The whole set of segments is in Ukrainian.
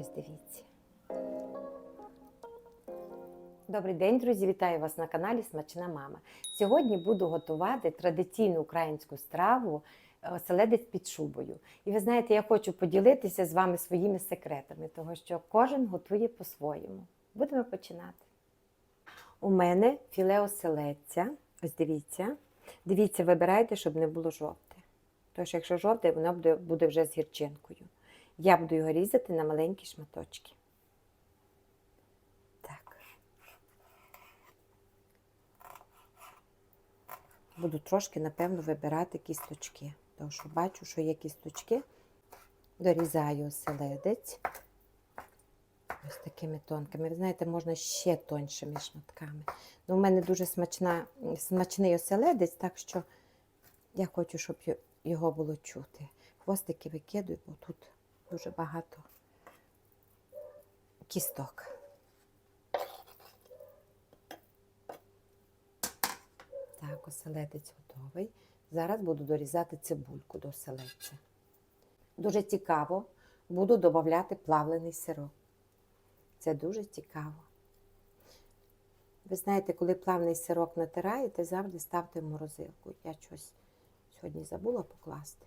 Ось дивіться. Добрий день, друзі! Вітаю вас на каналі Смачна Мама. Сьогодні буду готувати традиційну українську страву е, оселедець під шубою. І ви знаєте, я хочу поділитися з вами своїми секретами, тому що кожен готує по-своєму. Будемо починати. У мене філе оселедця. Ось дивіться. Дивіться, вибирайте, щоб не було жовте. Що якщо жовте, воно буде вже з гірчинкою. Я буду його різати на маленькі шматочки. Так. Буду трошки, напевно, вибирати кісточки. Тому що бачу, що є кісточки. Дорізаю оселедець. Ось такими тонкими. Ви знаєте, можна ще тоншими шматками. Ну, У мене дуже смачна, смачний оселедець, так що я хочу, щоб його було чути. Хвостики викидую, бо тут дуже багато кісток. Так, оселедець готовий. Зараз буду дорізати цибульку до оселедця. Дуже цікаво, буду додавати плавлений сирок. Це дуже цікаво. Ви знаєте, коли плавний сирок натираєте, завжди ставте в морозилку. Я щось сьогодні забула покласти.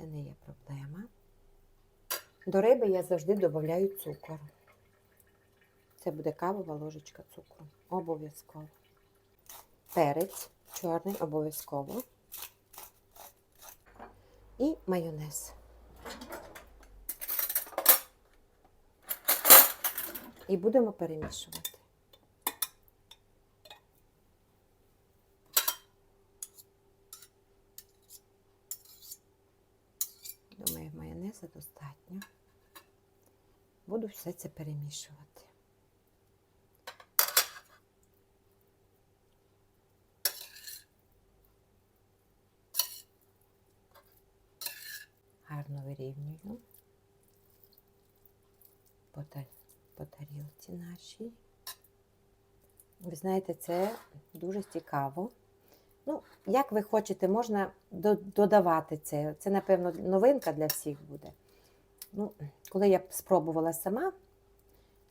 Це не є проблема. До риби я завжди додаю цукор. Це буде кавова ложечка цукру. Обов'язково. Перець чорний обов'язково. І майонез. І будемо перемішувати. Думаю, майонеза достатньо. Буду все це перемішувати. Гарно вирівнюю по, та- по тарілці нашій. Ви знаєте, це дуже цікаво. Ну, як ви хочете, можна до- додавати це. Це, напевно, новинка для всіх буде. Ну, коли я спробувала сама,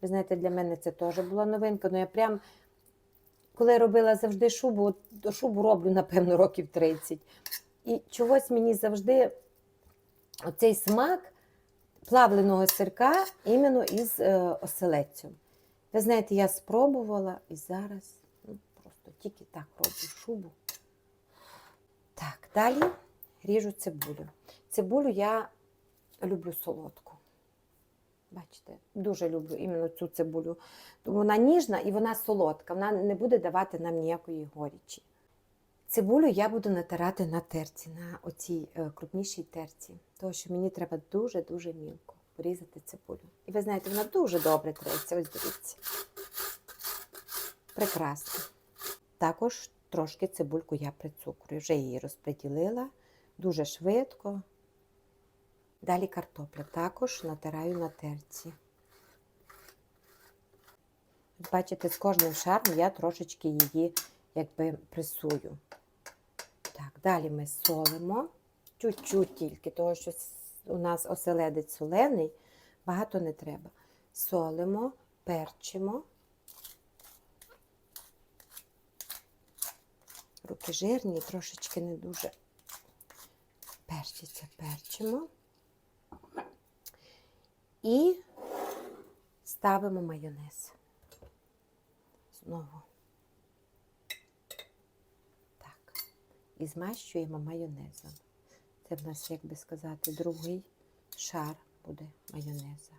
ви знаєте, для мене це теж була новинка. Ну, я прям, коли робила завжди шубу, от шубу роблю, напевно, років 30. І чогось мені завжди оцей смак плавленого сирка іменно із е, оселедцем. Ви знаєте, я спробувала і зараз ну, просто тільки так роблю шубу. Так, далі ріжу цибулю. Цибулю я люблю солодку. Бачите, дуже люблю іменно цю цибулю. Тому вона ніжна і вона солодка, вона не буде давати нам ніякої горічі. Цибулю я буду натирати на терці, на оцій е, крупнішій терці, тому що мені треба дуже-дуже мілко порізати цибулю. І ви знаєте, вона дуже добре треться, ось дивіться. Прекрасно. Також трошки цибульку я прицукрую. Вже її розподілила дуже швидко. Далі картопля також натираю на терці. Бачите, з кожним шаром я трошечки її якби пресую. Так, далі ми солимо. Чуть-чуть тільки, тому що у нас оселедець солений, багато не треба. Солимо, перчимо. Руки жирні, трошечки не дуже перчиться, перчимо. І ставимо майонез. Знову. Так. І змащуємо майонезом. Це в нас, як би сказати, другий шар буде майонеза.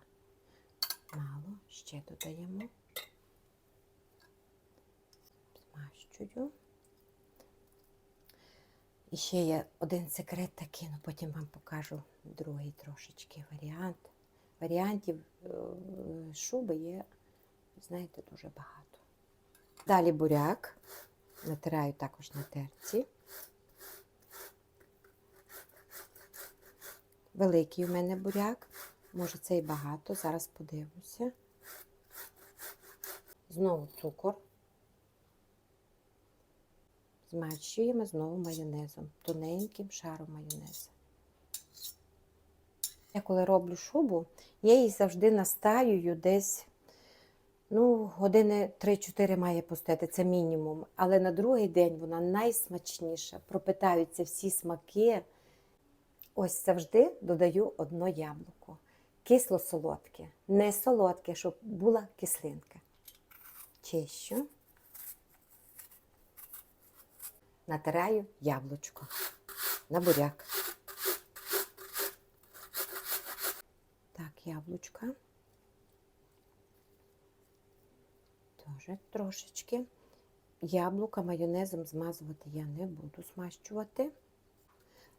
Мало, ще додаємо. Змащую. І ще є один секрет такий, ну потім вам покажу другий трошечки варіант. Варіантів е, шуби є, знаєте, дуже багато. Далі буряк. Натираю також на терці. Великий у мене буряк. Може, це і багато. Зараз подивлюся. Знову цукор. Змащуємо знову майонезом, тоненьким шаром майонезу. Я коли роблю шубу, я її завжди настаюю десь ну, години 3-4 має пустити, це мінімум. Але на другий день вона найсмачніша. Пропитаються всі смаки. Ось завжди додаю одно яблуко. Кисло-солодке, не солодке, щоб була кислинка. Чищу. Натираю яблучко на буряк. Так, яблучка. Тоже трошечки. Яблука майонезом змазувати я не буду змащувати.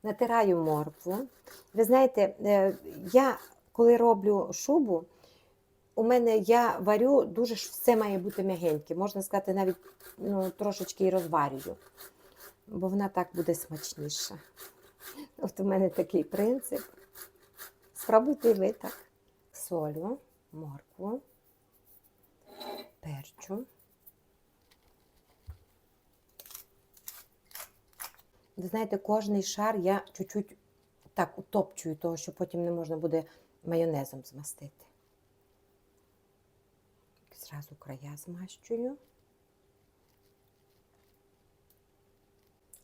Натираю моркву. Ви знаєте, е, я коли роблю шубу, у мене я варю дуже все має бути м'ягеньке. Можна сказати, навіть ну, трошечки і розварюю, бо вона так буде смачніша. От у мене такий принцип. Спробуйте ви так. Солю, моркву, перчу. Ви знаєте, кожний шар я чуть-чуть так утопчую, того, що потім не можна буде майонезом змастити. Зразу края змащую.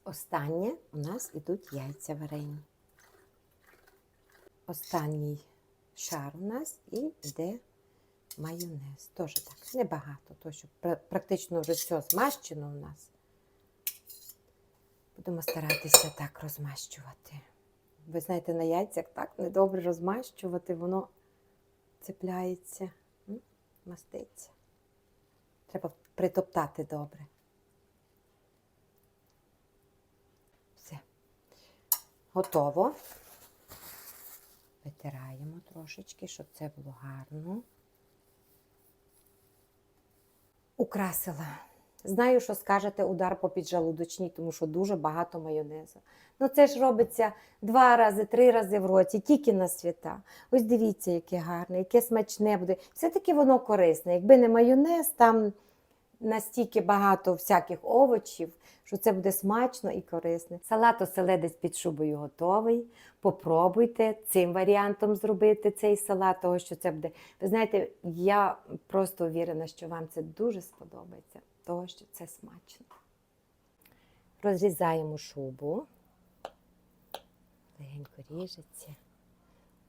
Останнє у нас ідуть яйця варені. Останній шар у нас і йде майонез. Теж так, небагато, тому що практично вже все змащено у нас. Будемо старатися так розмащувати. Ви знаєте, на яйцях так недобре розмащувати, воно цепляється, маститься. Треба притоптати добре. Все. Готово. Витираємо трошечки, щоб це було гарно. Украсила. Знаю, що скажете удар по піджалудочній, тому що дуже багато майонезу. Ну це ж робиться два рази, три рази в році, тільки на свята. Ось дивіться, яке гарне, яке смачне буде. Все-таки воно корисне. Якби не майонез, там настільки багато всяких овочів, що це буде смачно і корисне. Салат оселедець під шубою готовий. Попробуйте цим варіантом зробити цей салат, того що це буде. Ви знаєте, я просто увірена, що вам це дуже сподобається, того що це смачно. Розрізаємо шубу. Легенько ріжеться.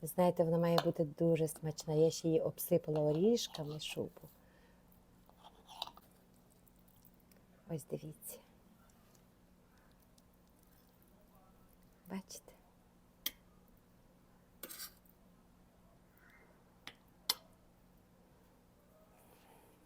Ви знаєте, вона має бути дуже смачна. Я ще її обсипала оріжками шубу. Ось дивіться. Бачите?